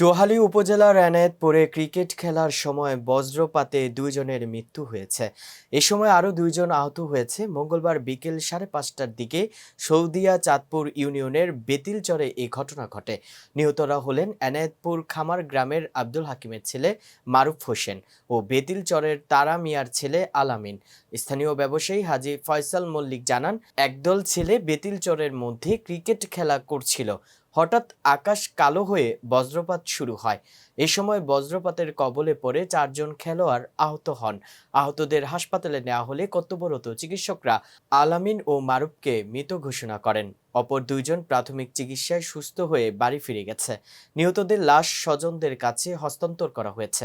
চোহালী উপজেলার এনায়েতপুরে ক্রিকেট খেলার সময় বজ্রপাতে দুইজনের মৃত্যু হয়েছে। এ সময় আরও দুইজন আহত হয়েছে। মঙ্গলবার বিকেল সাড়ে পাঁচটার দিকে সৌদিয়া চাঁদপুর ইউনিয়নের বেতিলচরে এই ঘটনা ঘটে। নিহতরা হলেন এনায়েতপুর খামার গ্রামের আব্দুল হাকিমের ছেলে মারুফ হোসেন ও বেতিলচরের তারা মিয়ার ছেলে আলামিন। স্থানীয় ব্যবসায়ী হাজি ফয়সাল মল্লিক জানান, একদল ছেলে বেতিলচরের মধ্যে ক্রিকেট খেলা করছিল। হঠাৎ আকাশ কালো হয়ে বজ্রপাত শুরু হয়। এ সময় বজ্রপাতের কবলে পড়ে চারজন খেলোয়াড় আহত হন। আহতদের হাসপাতালে নেওয়া হলে কর্তব্যরত চিকিৎসকরা আলামিন ও মারুফকে মৃত ঘোষণা করেন। অপর দুইজন প্রাথমিক চিকিৎসায় সুস্থ হয়ে বাড়ি ফিরে গেছে। নিহতদের লাশ স্বজনদের কাছে হস্তান্তর করা হয়েছে।